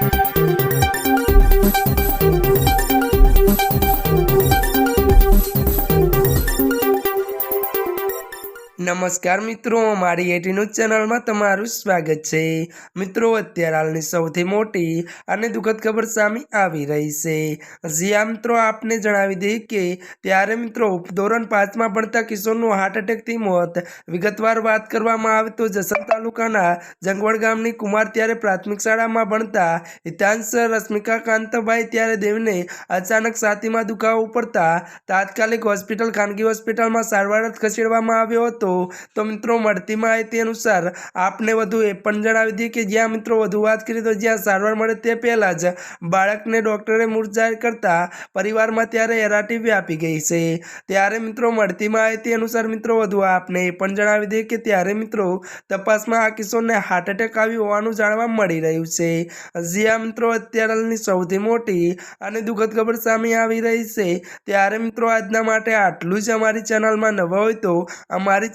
Thank you. નમસ્કાર મિત્રો, મારી એટી ન્યૂઝ ચેનલમાં તમારું સ્વાગત છે. મિત્રો, અત્યારે હાલની સૌથી મોટી અને દુઃખદ ખબર સામે આવી રહી છે. જ્યાં મિત્રો, આપને જણાવી દઈએ કે ત્યારે મિત્રો, ધોરણ પાંચમાં ભણતા કિશોરનું હાર્ટ એટેકથી મોત. વિગતવાર વાત કરવામાં આવે તો જસલ તાલુકાના જંગવડ ગામની કુમાર ત્યારે પ્રાથમિક શાળામાં ભણતા. હિતાંશ રશ્મિકા કાંતભાઈ ત્યારે દેવને અચાનક છાતીમાં દુખાવો પડતા તાત્કાલિક હોસ્પિટલ, ખાનગી હોસ્પિટલમાં સારવાર ખસેડવામાં આવ્યો હતો. તો મિત્રો, મળતી માહિતી અનુસાર આપને વધુ એ પણ જણાવી દઈએ કે જ્યાં મિત્રો વધુ વાત કરીએ તો જ્યાં સારવાર મળે તે પહેલાં જ બાળકને ડૉક્ટરે મૂળ જાહેર કરતા પરિવારમાં ત્યારે એરાટી વ્યાપી ગઈ છે. ત્યારે મિત્રો, મળતી માહિતી અનુસાર મિત્રો, વધુ આપને એ પણ જણાવી દઈએ કે ત્યારે મિત્રો તપાસમાં આ કિશોરને હાર્ટ એટેક આવ્યું હોવાનું જાણવા મળી રહ્યું છે. જ્યાં મિત્રો અત્યારે હાલની સૌથી મોટી અને દુઃખદ ખબર સામે આવી રહી છે, ત્યારે મિત્રો આજના માટે આટલું જ. અમારી ચેનલમાં નવા હોય તો અમારી